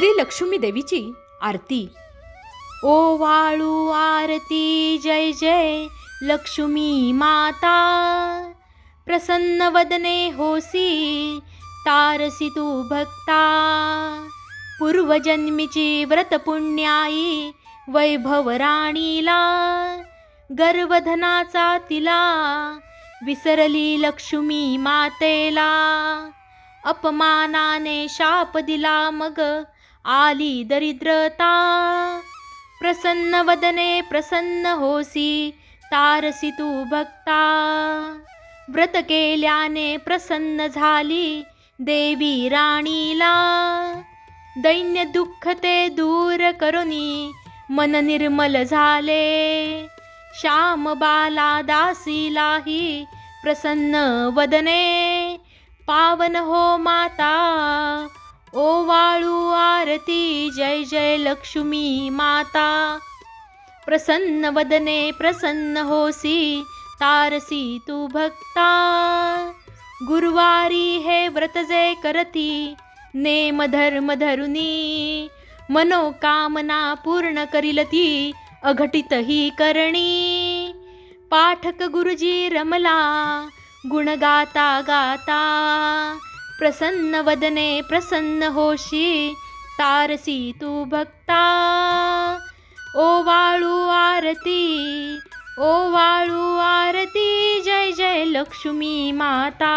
श्री लक्ष्मी देवीची आरती. ओ वाळू आरती जय जय लक्ष्मी माता. प्रसन्न वदने होसी तारसी तू भक्ता. पूर्वजन्मीची व्रत पुण्याई वैभव राणीला. गर्वधनाचा तिला विसरली लक्ष्मी मातेला. अपमानाने शाप दिला मग आली दरिद्रता. प्रसन्न वदने प्रसन्न होसी तारसी तू भक्ता. व्रत केल्याने प्रसन्न झाली देवी राणीला. दैन्य दुःख ते दूर करुनी मन निर्मल झाले. श्याम बाला दासीलाही प्रसन्न वदने. पावन हो माता ओ वाळू भारती जय जय लक्ष्मी माता। प्रसन्न वदने प्रसन्न होसी तारसी तू भक्ता। गुरुवारी हे व्रत जे करती नेम धर्म धरुनी। मनोकामना पूर्ण करील ती अघटित ही करणी। पाठक गुरुजी रमला गुण गाता गाता। प्रसन्न वदने प्रसन्न होशी तारसी तू भक्ता ओ वाळू आरती ओ वाळू आरती जय जय लक्ष्मी माता